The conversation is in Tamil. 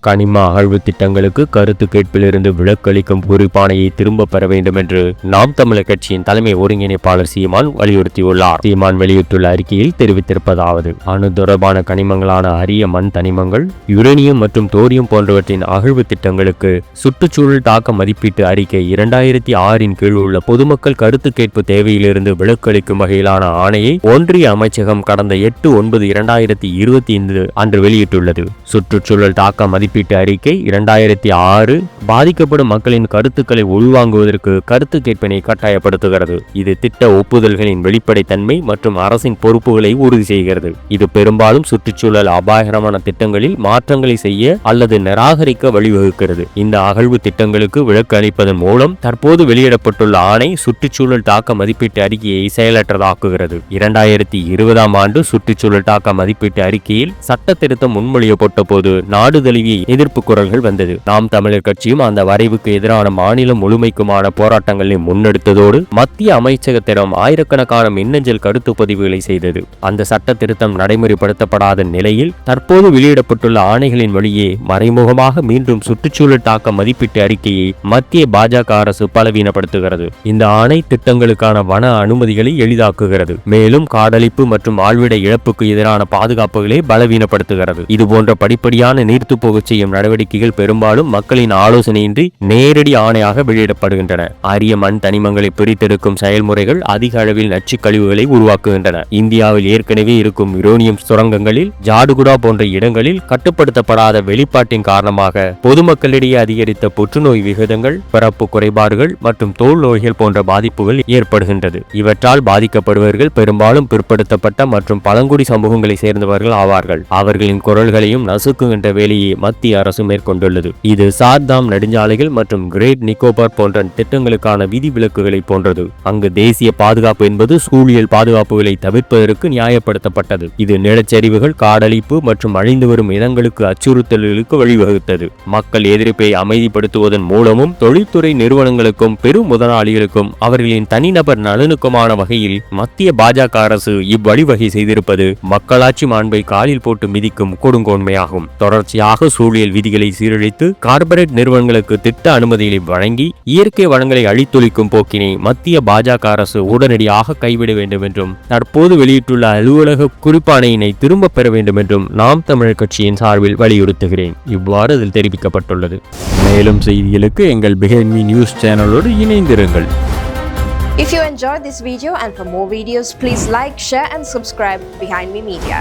கனிம அகழ்வு திட்டங்களுக்கு கருத்து கேட்பிலிருந்து விலக்களிக்கும் குறிப்பானையை திரும்ப பெற வேண்டும் என்று நாம் தமிழர் கட்சியின் தலைமை ஒருங்கிணைப்பாளர் சீமான் வலியுறுத்தியுள்ளார். சீமான் வெளியிட்டுள்ள அறிக்கையில் தெரிவித்திருப்பதாவது அணு தொடர்பான கனிமங்களான அரிய மண் தனிமங்கள் யுரேனியம் மற்றும் தோரியம் போன்றவற்றின் அகழ்வு திட்டங்களுக்கு சுற்றுச்சூழல் தாக்க மதிப்பீட்டு அறிக்கை இரண்டாயிரத்தி ஆறின் கீழ் உள்ள பொதுமக்கள் கருத்து கேட்பு தேவையிலிருந்து விலக்களிக்கும் வகையிலான ஆணையை ஒன்றிய அமைச்சகம் கடந்த எட்டு ஒன்பது இரண்டாயிரத்தி இருபத்தி ஐந்து அன்று வெளியிட்டுள்ளது. சுற்றுச்சூழல் தாக்க மதிப்பு மதிப்பீட்டு அறிக்கை இரண்டாயிரத்தி ஆறு பாதிக்கப்படும் மக்களின் கருத்துக்களை உள்வாங்குவதற்கு கருத்து கேட்பினை கட்டாயப்படுத்துகிறது. இது திட்ட ஒப்புதல்களின் வெளிப்படைத்தன்மை மற்றும் அரசின் பொறுப்புகளை உறுதி செய்கிறது. இது பெரும்பாலும் சுற்றுச்சூழல் அபாயகரமான திட்டங்களில் மாற்றங்களை செய்ய அல்லது நிராகரிக்க வழிவகுக்கிறது. இந்த அகழ்வு திட்டங்களுக்கு விளக்கு அளிப்பதன் மூலம் தற்போது வெளியிடப்பட்டுள்ள ஆணை சுற்றுச்சூழல் தாக்க மதிப்பீட்டு அறிக்கையை செயலற்றதாக்குகிறது. இரண்டாயிரத்தி இருபதாம் ஆண்டு சுற்றுச்சூழல் தாக்க மதிப்பீட்டு அறிக்கையில் சட்ட திருத்தம் முன்மொழியப்பட்ட போது நாடு தழுவிய எதிர்ப்பு குரல்கள் வந்தது. நாம் தமிழர் கட்சியும் அந்த வரைவுக்கு எதிரான மாநிலம் முழுமைக்குமான போராட்டங்களை முன்னெடுத்ததோடு மத்திய அமைச்சகத்திடம் ஆயிரக்கணக்கான மின்னஞ்சல் கருத்து பதிவுகளை செய்தது. அந்த சட்ட திருத்தம் நடைமுறைப்படுத்தப்படாத நிலையில் தற்போது வெளியிடப்பட்டுள்ள ஆணைகளின் வழியே மறைமுகமாக மீண்டும் சுற்றுச்சூழல் தாக்க மதிப்பீட்டு அறிக்கையை மத்திய பாஜக அரசு பலவீனப்படுத்துகிறது. இந்த ஆணை திட்டங்களுக்கான வன அனுமதிகளை எளிதாக்குகிறது. மேலும் காடழிப்பு மற்றும் ஆழ்விட இழப்புக்கு எதிரான பாதுகாப்புகளை பலவீனப்படுத்துகிறது. இதுபோன்ற படிப்படியான நீர்த்து போகச் செய்யும் நடவடிக்கைகள் பெரும்பாலும் மக்களின் ஆலோசனையின்றி நேரடி ஆணையாக வெளியிடப்படுகின்றன. அரிய மண் தனிமங்களை பிரித்தெடுக்கும் செயல்முறைகள் அதிக அளவில் நச்சுக் கழிவுகளை உருவாக்குகின்றன. இந்தியாவில் ஏற்கனவே இருக்கும் யுரோனியம் சுரங்கங்களில் ஜாடுகுடா போன்ற இடங்களில் கட்டுப்படுத்தப்படாத வெளிப்பாட்டின் காரணமாக பொதுமக்களிடையே அதிகரித்த புற்றுநோய் விகிதங்கள் பிறப்பு குறைபாடுகள் மற்றும் தோல் நோய்கள் போன்ற பாதிப்புகள் ஏற்படுகின்றது. இவற்றால் பாதிக்கப்படுபவர்கள் பெரும்பாலும் பிற்படுத்தப்பட்ட மற்றும் பழங்குடி சமூகங்களை சேர்ந்தவர்கள் ஆவார்கள். அவர்களின் குரல்களையும் நசுக்குகின்ற வேலையை மத்திய அரசு மேற்கொண்டுள்ளது. இது சார்தாம் நெடுஞ்சாலைகள் மற்றும் கிரேட் நிக்கோபார் போன்ற திட்டங்களுக்கான விதிவிலக்குகளை போன்றது. அங்கு தேசிய பாதுகாப்பு என்பது சூழியல் பாதுகாப்புகளை தவிர்ப்பதற்கு நியாயப்படுத்தப்பட்டது. இது நிலச்சரிவுகள் காடழிப்பு மற்றும் அழிந்து வரும் இனங்களுக்கு அச்சுறுத்தல்களுக்கு வழிவகுத்தது. மக்கள் எதிர்ப்பை அமைதிப்படுத்துவதன் மூலமும் தொழில்துறை நிறுவனங்களுக்கும் பெரும் முதலாளிகளுக்கும் அவர்களின் தனிநபர் நலனுக்குமான வகையில் மத்திய பாஜக அரசு இவ்வழிவகை செய்திருப்பது மக்களாட்சி மாண்பை காலில் போட்டு மிதிக்கும் கொடுங்கோன்மையாகும். தொடர்ச்சியாக சூழியல் விதிகளை சீரழித்து நிறுவன நிறுவனங்களுக்கு திட்ட அனுமதிகளை வழங்கி இயற்கை வளங்களை அழித்தொழிக்கும் போக்கினை மத்திய பாஜக அரசு உடனடியாக கைவிட வேண்டும் என்றும் தற்போது வெளியிட்டுள்ள அலுவலக குறிப்பாணையினை திரும்ப பெற வேண்டும் என்றும் நாம் தமிழர் கட்சியின் சார்பில் வலியுறுத்துகிறேன். இவ்வாறு அதில் தெரிவிக்கப்பட்டுள்ளது. மேலும் செய்திகளுக்கு எங்கள் பிஹேன்மி நியூஸ் சேனலோடு இணைந்திருங்கள். If you enjoyed this video and for more videos, please like, share and subscribe Behind Me Media.